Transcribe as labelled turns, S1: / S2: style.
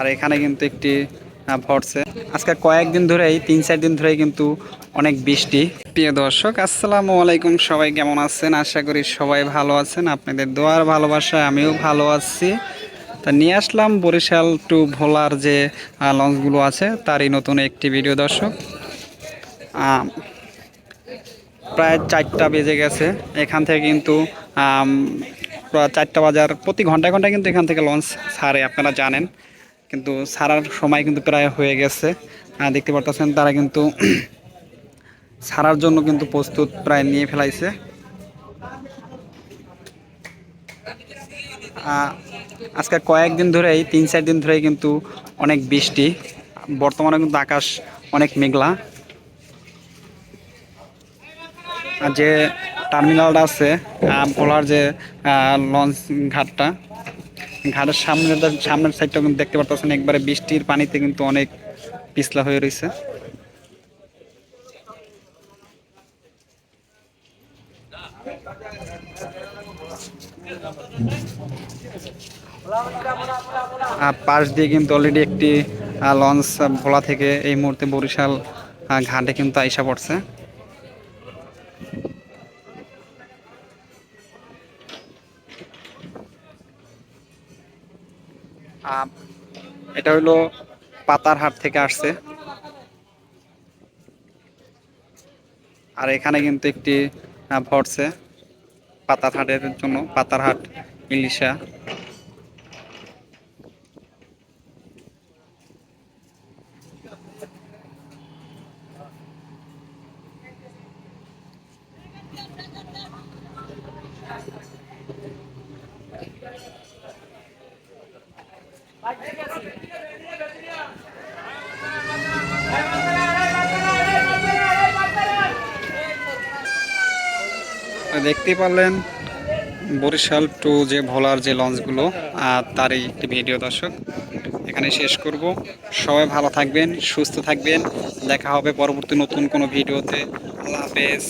S1: আর এখানে কিন্তু একটি ভরছে। আজকে কয়েকদিন ধরেই, তিন, চার দিন ধরেই কিন্তু অনেক বৃষ্টি। প্রিয় দর্শক, আসসালামু আলাইকুম। সবাই কেমন আছেন? আশা করি সবাই ভালো আছেন। আপনাদের দোয়ার ভালোবাসায় আমিও ভালো আছি। তা নিয়ে আসলাম বরিশাল টু ভোলার যে লঞ্চগুলো আছে, তারই নতুন একটি ভিডিও দর্শক। প্রায় চারটা বেজে গেছে। এখান থেকে কিন্তু চারটা বাজার প্রতি ঘন্টায় ঘন্টায় কিন্তু এখান থেকে লঞ্চ ছাড়ে, আপনারা জানেন। কিন্তু সারার সময় কিন্তু প্রায় হয়ে গেছে। দেখতে পারতেছেন, তারা কিন্তু সারার জন্য কিন্তু প্রস্তুত প্রায় নিয়ে ফেলাইছে। আজকে কয়েকদিন ধরেই, তিন চার দিন ধরেই কিন্তু অনেক বৃষ্টি। বর্তমানে কিন্তু আকাশ অনেক মেঘলা। যে টার্মিনালটা আছে ভোলার যে লঞ্চ ঘাটটা ঘাটের সামনের সামনের সাইডটা কিন্তু দেখতে পারতেছেন, একবারে বৃষ্টির পানিতে কিন্তু অনেক পিছলা হয়ে রয়েছে। পাশ দিয়ে কিন্তু অলরেডি একটি লঞ্চ ভোলা থেকে এই মুহূর্তে বরিশাল ঘাটে কিন্তু আইসা পড়ছে। এটা হলো পাতার হাট থেকে আসছে। আর এখানে কিন্তু একটি ভরছে পাতার হাটের জন্য, পাতার হাট ইলিশা। দেখতেই পারলেন বরিশাল টু যে ভোলার যে লঞ্চগুলো আর তারই একটি ভিডিও দর্শক। এখানে শেষ করব। সবাই ভালো থাকবেন, সুস্থ থাকবেন। দেখা হবে পরবর্তী নতুন কোনো ভিডিওতে। আল্লাহ হাফেজ।